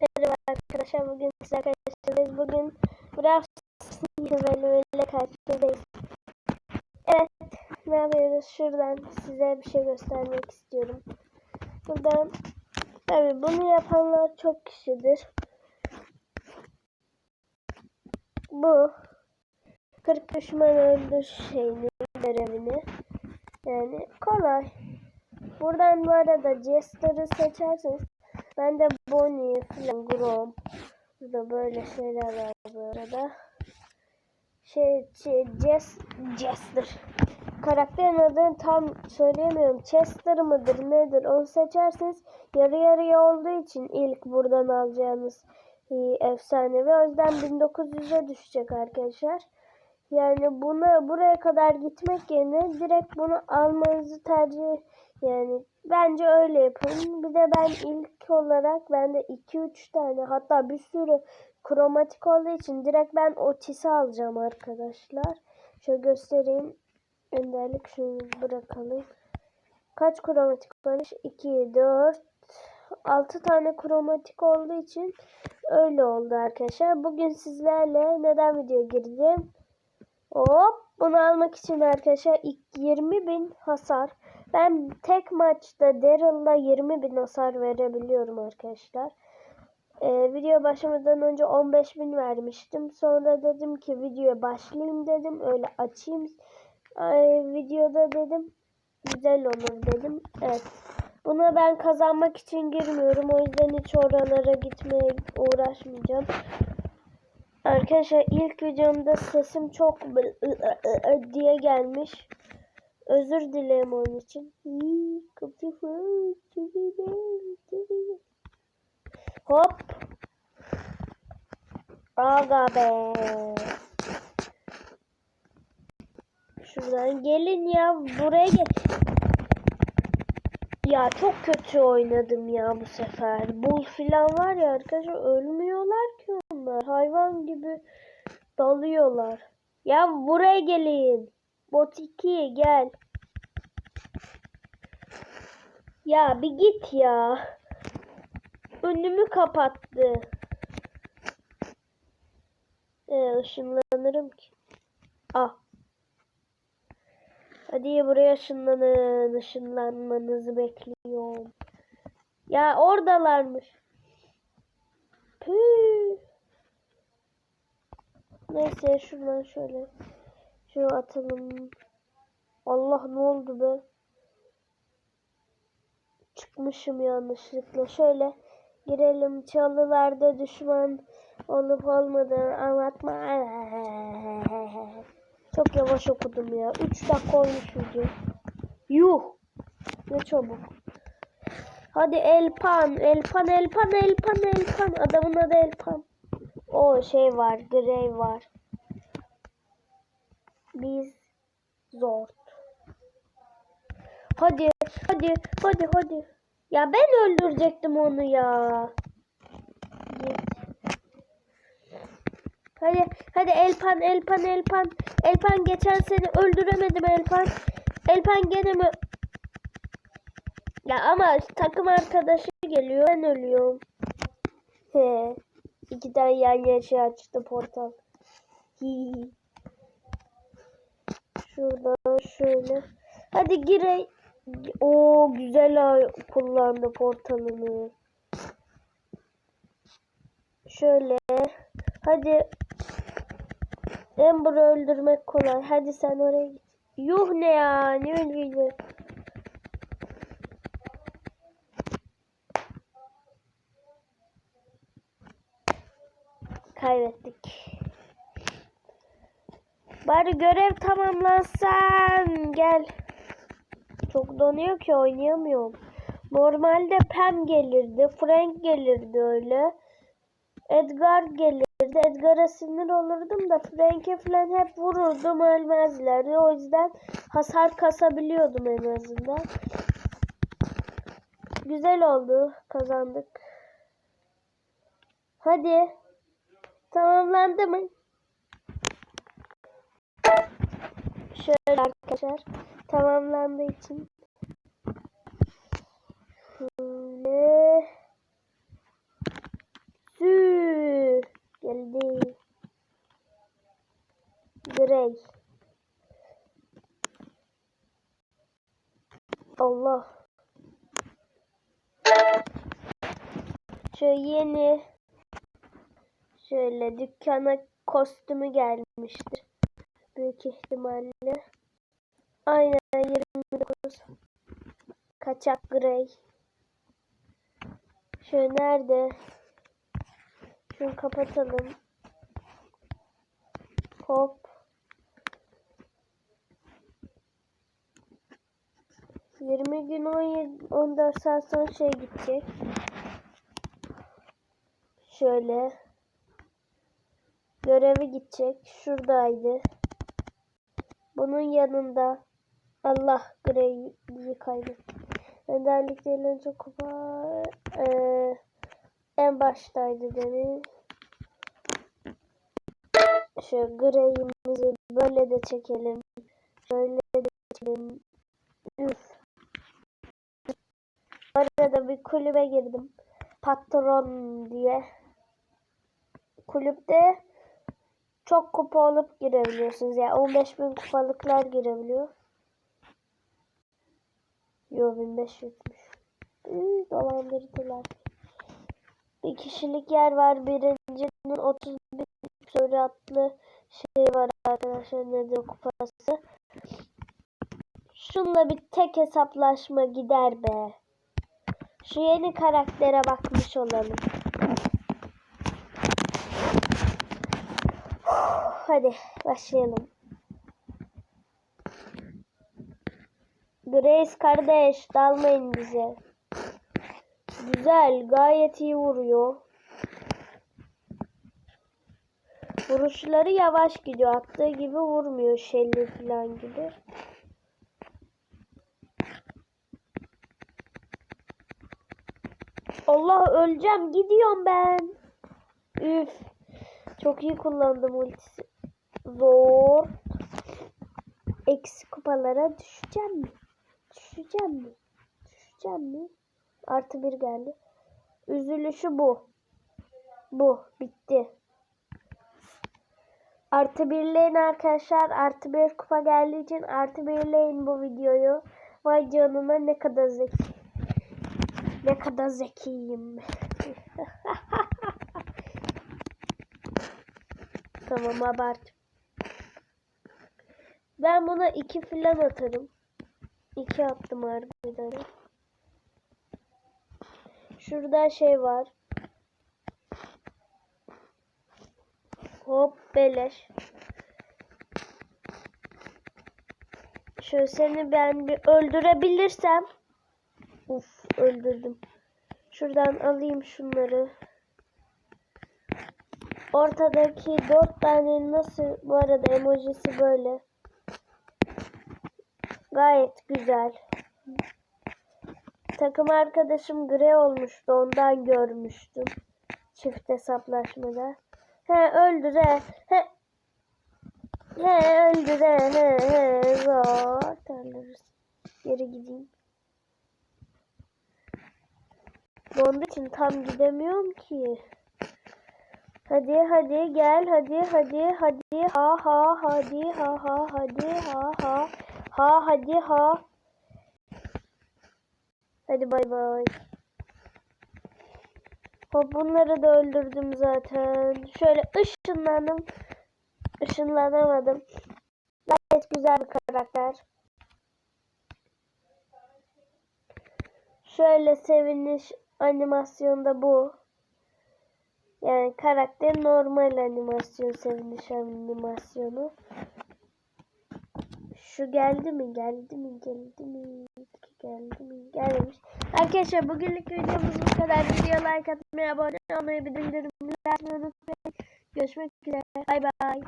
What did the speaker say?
Merhaba arkadaşlar bugün sizlerle karşınızdayız. Bugün Brawl bölümüyle karşınızdayız. Evet ne yapıyoruz? Şuradan size bir şey göstermek istiyorum. Buradan tabi bunu yapanlar çok kişidir. Bu 40 düşman öldür şeyini görevini. Yani kolay. Buradan bu arada Jester'ı seçerseniz ben de Bonnie falan Grom. Burada böyle şeyler var bu arada. Şey, şey Jess, Jester. Karakterin adını tam söyleyemiyorum. Chester mıdır nedir onu seçerseniz yarı yarıya olduğu için ilk buradan alacağınız e, efsanevi. O yüzden 1900'e düşecek arkadaşlar. Yani buna buraya kadar gitmek yerine direkt bunu almanızı tercih yani bence öyle yapın. Bir de ben ilk olarak bende 2-3 tane hatta bir sürü kromatik olduğu için direkt ben Otis'i alacağım arkadaşlar. Şöyle göstereyim. Önderlik şunu bırakalım. Kaç kromatik varmış? 2, 4, 6 tane kromatik olduğu için öyle oldu arkadaşlar. Bugün sizlerle neden video girdim? Hop bunu almak için arkadaşlar 20 bin hasar. Ben tek maçta Daryl'la 20 bin hasar verebiliyorum arkadaşlar. Ee, video başlamadan önce 15 bin vermiştim. Sonra dedim ki videoya başlayayım dedim. Öyle açayım. Ay, videoda dedim güzel olur dedim. Evet. Buna ben kazanmak için girmiyorum. O yüzden hiç oralara gitmeye uğraşmayacağım. Arkadaşlar ilk videomda sesim çok diye gelmiş. Özür dilerim onun için. Hop. Aga be. Şuradan gelin ya. Buraya gel. Ya çok kötü oynadım ya bu sefer. Bul filan var ya arkadaşlar ölmüyorlar ki onlar. Hayvan gibi dalıyorlar. Ya buraya gelin. Bot 2 gel. Ya bir git ya. Önümü kapattı. Ee, ışınlanırım ki. Ah. Hadi buraya ışınlanın. Işınlanmanızı bekliyorum. Ya oradalarmış. Püh. Neyse şuradan şöyle. Şunu atalım. Allah ne oldu be? Çıkmışım yanlışlıkla. Şöyle girelim. Çalılarda düşman olup olmadığını anlatma. Çok yavaş okudum ya. 3 dakika olmuş video. Yuh. Ne çabuk. Hadi Elpan. Elpan, Elpan, Elpan, Elpan. Adamın adı Elpan. O şey var. Grey var. Biz zor. Hadi, hadi, hadi, hadi. Ya ben öldürecektim onu ya. Git. Hadi, hadi Elpan, Elpan, Elpan. Elpan geçen sene öldüremedim Elpan. Elpan gene mi? Ya ama takım arkadaşı geliyor ben ölüyorum. He. İki tane yan yaşa açtı portal. Hi. Şuradan şöyle. Hadi gire. O güzel kullandı portalını. Şöyle. Hadi. Amber'ı öldürmek kolay. Hadi sen oraya git. Yuh ne ya. Ne öldürdü? Kaybettik. Bari görev tamamlansan. Gel. Çok donuyor ki oynayamıyorum. Normalde Pam gelirdi. Frank gelirdi öyle. Edgar gelirdi. Edgar'a sinir olurdum da Frank'e falan hep vururdum ölmezlerdi. O yüzden hasar kasabiliyordum en azından. Güzel oldu. Kazandık. Hadi. Tamamlandı mı? Şöyle arkadaşlar. Tamamlandığı için. Şöyle. Sü. Geldi. Grey. Allah. Şu yeni şöyle dükkana kostümü gelmiştir. Büyük ihtimalle. Aynen 29. Kaçak Grey. Şöyle nerede? Şunu kapatalım. Hop. 20 gün 17, 14 saat sonra şey gidecek. Şöyle. Görevi gidecek. Şuradaydı. Bunun yanında Allah Grey'i kaybettim. Önderliklerinden çok kupa eee, en baştaydı demin. Şöyle Grey'imizi böyle de çekelim. Şöyle de çekelim. Üf. Arada bir kulübe girdim. Patron diye. Kulüpte çok kupa alıp girebiliyorsunuz. Yani 15 bin kupalıklar girebiliyor. Yo 1500'müş. Üy, dolandırdılar. Bir kişilik yer var. Birincinin 30 bin süratli şey var arkadaşlar. Nedir kupası? Şunla bir tek hesaplaşma gider be. Şu yeni karaktere bakmış olalım. Hadi başlayalım. Grace kardeş dalmayın bize. Güzel gayet iyi vuruyor. Vuruşları yavaş gidiyor. Attığı gibi vurmuyor Shelly falan gibi. Allah öleceğim. Gidiyorum ben. Üf. Çok iyi kullandım ultisi. Zor. Eksi kupalara düşeceğim mi? Düşeceğim mi? Düşeceğim mi? Artı bir geldi. Üzülüşü bu. Bu. Bitti. Artı birleyin arkadaşlar. Artı bir kupa geldiği için artı birleyin bu videoyu. Vay canına ne kadar zeki. Ne kadar zekiyim. tamam abart. Ben buna iki filan atarım. İki attım harbiden. Şurada şey var. Hop beleş. Şöyle seni ben bir öldürebilirsem. Uf öldürdüm. Şuradan alayım şunları. Ortadaki dört tane nasıl bu arada emojisi böyle. Gayet güzel. Takım arkadaşım gri olmuştu. Ondan görmüştüm. Çift hesaplaşmada. He öldü de. He. He öldü de. He he. Zor. Terleriz. Geri gideyim. Donduğu için tam gidemiyorum ki. Hadi hadi gel hadi hadi hadi ha ha hadi ha ha hadi ha ha ha hadi ha. Hadi bay bay. Hop bunları da öldürdüm zaten. Şöyle ışınlandım. Işınlanamadım. Gayet güzel bir karakter. Şöyle seviniş animasyonda bu. Yani karakter normal animasyon, seviniş animasyonu. Şu geldi mi? Geldi mi? Geldi mi? Geldi mi? Gelmemiş. Arkadaşlar bugünlük videomuz bu kadar. Video like atmayı, abone olmayı, bildirimleri açmayı unutmayın. Görüşmek üzere. Bay bay.